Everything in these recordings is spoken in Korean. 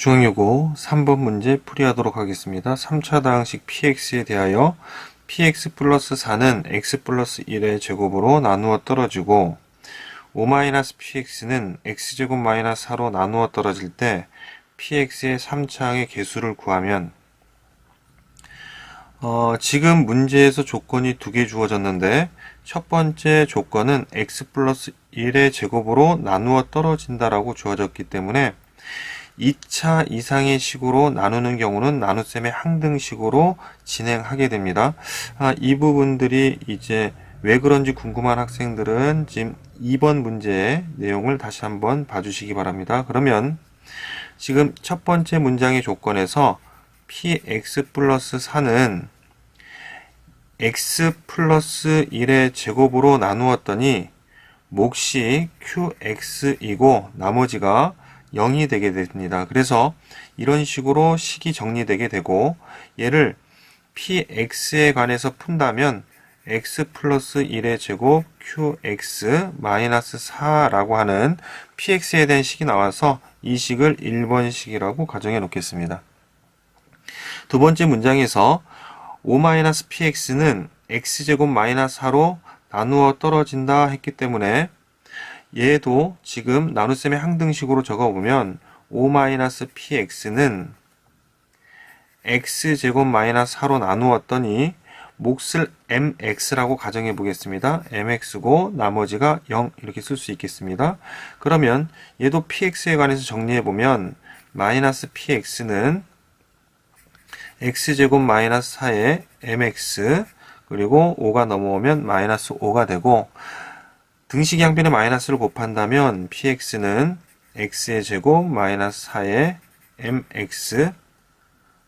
중앙요고 3번 문제 풀이하도록 하겠습니다. 3차 다항식 px에 대하여 px 플러스 4는 x 플러스 1의 제곱으로 나누어 떨어지고 5-px는 x제곱 마이너스 4로 나누어 떨어질 때 px의 3차항의 개수를 구하면 어, 지금 문제에서 조건이 두 개 주어졌는데 첫 번째 조건은 x 플러스 1의 제곱으로 나누어 떨어진다라고 주어졌기 때문에 2차 이상의 식으로 나누는 경우는 나눗셈의 항등식으로 진행하게 됩니다. 아, 이 부분들이 이제 왜 그런지 궁금한 학생들은 지금 2번 문제의 내용을 다시 한번 봐주시기 바랍니다. 그러면 지금 첫 번째 문장의 조건에서 px 플러스 4는 x 플러스 1의 제곱으로 나누었더니 몫이 qx이고 나머지가 0이 되게 됩니다. 그래서 이런 식으로 식이 정리되게 되고 얘를 px에 관해서 푼다면 x 플러스 1의 제곱 qx 마이너스 4라고 하는 px에 대한 식이 나와서 이 식을 1번 식이라고 가정해 놓겠습니다. 두 번째 문장에서 5-px는 x제곱 마이너스 4로 나누어 떨어진다 했기 때문에 얘도 지금 나눗셈의 항등식으로 적어보면 5-px는 x제곱 마이너스 4로 나누었더니 몫을 mx라고 가정해 보겠습니다. mx고 나머지가 0 이렇게 쓸 수 있겠습니다. 그러면 얘도 px에 관해서 정리해 보면 마이너스 px는 x제곱 마이너스 4의 mx 그리고 5가 넘어오면 마이너스 5가 되고 등식 양변에 마이너스를 곱한다면 px는 x의 제곱 마이너스 4의 mx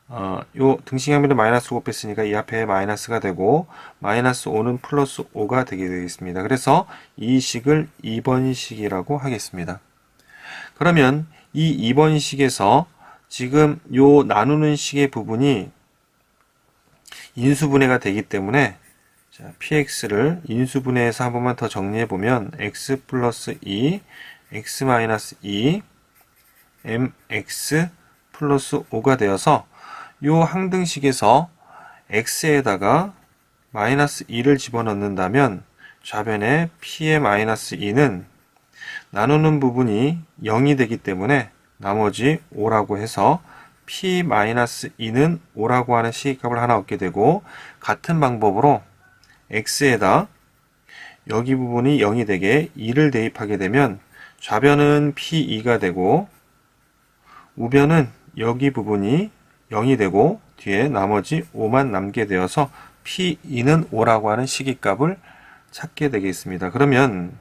어, 요 등식 양변에 마이너스 곱했으니까 이 앞에 마이너스가 되고 마이너스 5는 플러스 5가 되게 되겠습니다. 그래서 이 식을 2번 식이라고 하겠습니다. 그러면 이 2번 식에서 지금 요 나누는 식의 부분이 인수분해가 되기 때문에 자, px를 인수분해해서 한 번만 더 정리해 보면 x 플러스 2, x 마이너스 2, mx 플러스 5가 되어서 요 항등식에서 x에다가 마이너스 2를 집어넣는다면 좌변에 p의 마이너스 2는 나누는 부분이 0이 되기 때문에 나머지 5라고 해서 p 마이너스 2는 5라고 하는 시기값을 하나 얻게 되고 같은 방법으로 x에다 여기 부분이 0이 되게 2를 대입하게 되면 좌변은 p2가 되고 우변은 여기 부분이 0이 되고 뒤에 나머지 5만 남게 되어서 p2는 5라고 하는 시기값을 찾게 되겠습니다. 그러면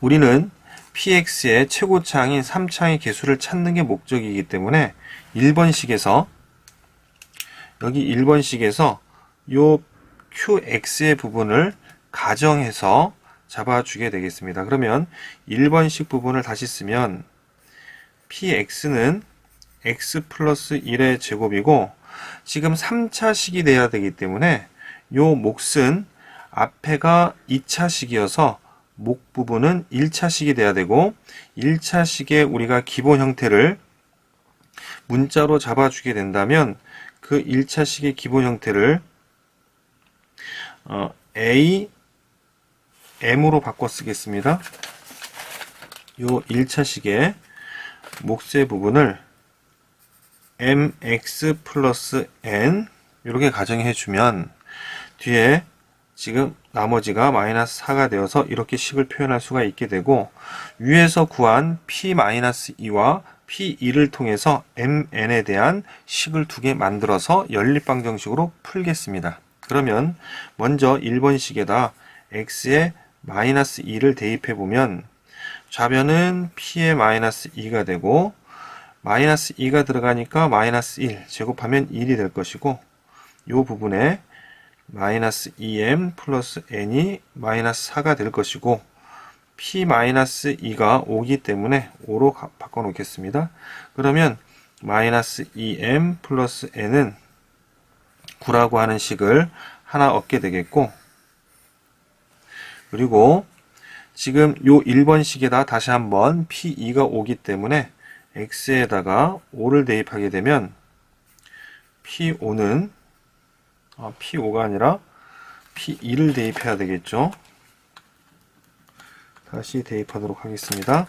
우리는 px의 최고차항인 3차항의 개수를 찾는 게 목적이기 때문에 1번식에서 여기 1번식에서 요 qx의 부분을 가정해서 잡아주게 되겠습니다. 그러면 1번식 부분을 다시 쓰면 px는 x 플러스 1의 제곱이고 지금 3차식이 돼야 되기 때문에 요 몫은 앞에가 2차식이어서 목 부분은 1차식이 돼야 되고 1차식의 우리가 기본 형태를 문자로 잡아주게 된다면 그 1차식의 기본 형태를 어, A M으로 바꿔 쓰겠습니다. 요 1차식의 몫의 부분을 mx 플러스 n 이렇게 가정해 주면 뒤에 지금 나머지가 마이너스 4가 되어서 이렇게 식을 표현할 수가 있게 되고 위에서 구한 p 마이너스 2와 p2를 통해서 mn에 대한 식을 두 개 만들어서 연립방정식으로 풀겠습니다. 그러면 먼저 1번식에다 x에 마이너스 2를 대입해 보면 좌변은 p의 마이너스 2가 되고 마이너스 2가 들어가니까 마이너스 1 제곱하면 1이 될 것이고 이 부분에 마이너스 2m 플러스 n이 마이너스 4가 될 것이고 p 마이너스 2가 5기 때문에 5로 바꿔 놓겠습니다. 그러면 마이너스 2m 플러스 n은 9라고 하는 식을 하나 얻게 되겠고 그리고 지금 요 1번 식에다 다시 한번 P2가 오기 때문에 x에다가 5를 대입하게 되면 p5는 아, p5가 아니라 p2를 대입해야 되겠죠. 다시 대입하도록 하겠습니다.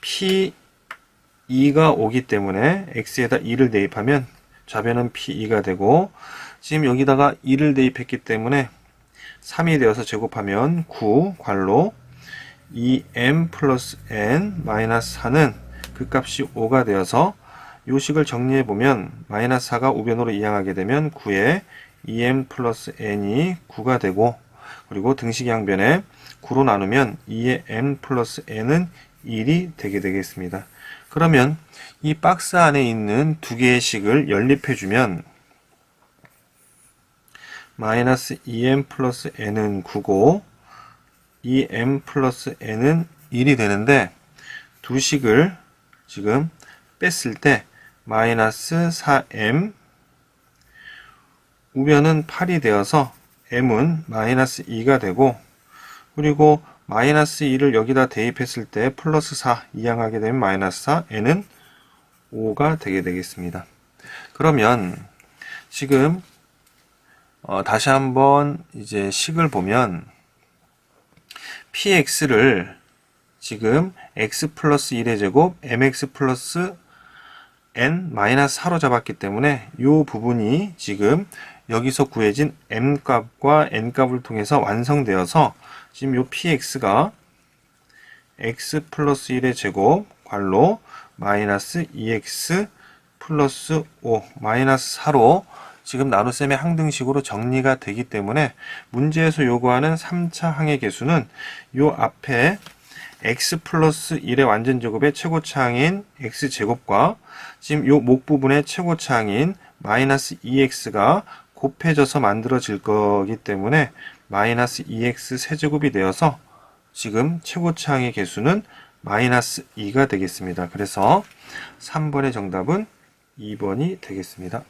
p2가 오기 때문에 x에다 2를 대입하면 좌변은 p2가 되고 지금 여기다가 2를 대입했기 때문에 3이 되어서 제곱하면 9 괄로 2m 플러스 n 마이너스 4는 그 값이 5가 되어서 요식을 정리해 보면 마이너스 4가 우변으로 이항하게 되면 9에 2m 플러스 n이 9가 되고 그리고 등식 양변에 9로 나누면 2의 m 플러스 n은 1이 되게 되겠습니다. 그러면 이 박스 안에 있는 두 개의 식을 연립해 주면 마이너스 2m 플러스 n은 9고 2m 플러스 n은 1이 되는데 두 식을 지금 뺐을 때 마이너스 4m 우변은 8이 되어서 m은 마이너스 2가 되고 그리고 마이너스 2를 여기다 대입했을 때 플러스 4 이항하게 되면 마이너스 4 n은 5가 되게 되겠습니다. 그러면 지금 어, 다시 한번 이제 식을 보면 px를 지금 x 플러스 1의 제곱 mx 플러스 n 마이너스 4로 잡았기 때문에 이 부분이 지금 여기서 구해진 m 값과 n 값을 통해서 완성되어서 지금 이 px가 x 플러스 1의 제곱 괄로 마이너스 2x 플러스 5 마이너스 4로 지금 나눗셈의 항등식으로 정리가 되기 때문에 문제에서 요구하는 3차 항의 개수는 요 앞에 x 플러스 1의 완전 제곱의 최고차항인 x 제곱과 지금 요 목 부분의 최고차항인 마이너스 2x가 곱해져서 만들어질 거기 때문에 마이너스 2x 세제곱이 되어서 지금 최고차항의 개수는 마이너스 2가 되겠습니다. 그래서 3번의 정답은 2번이 되겠습니다.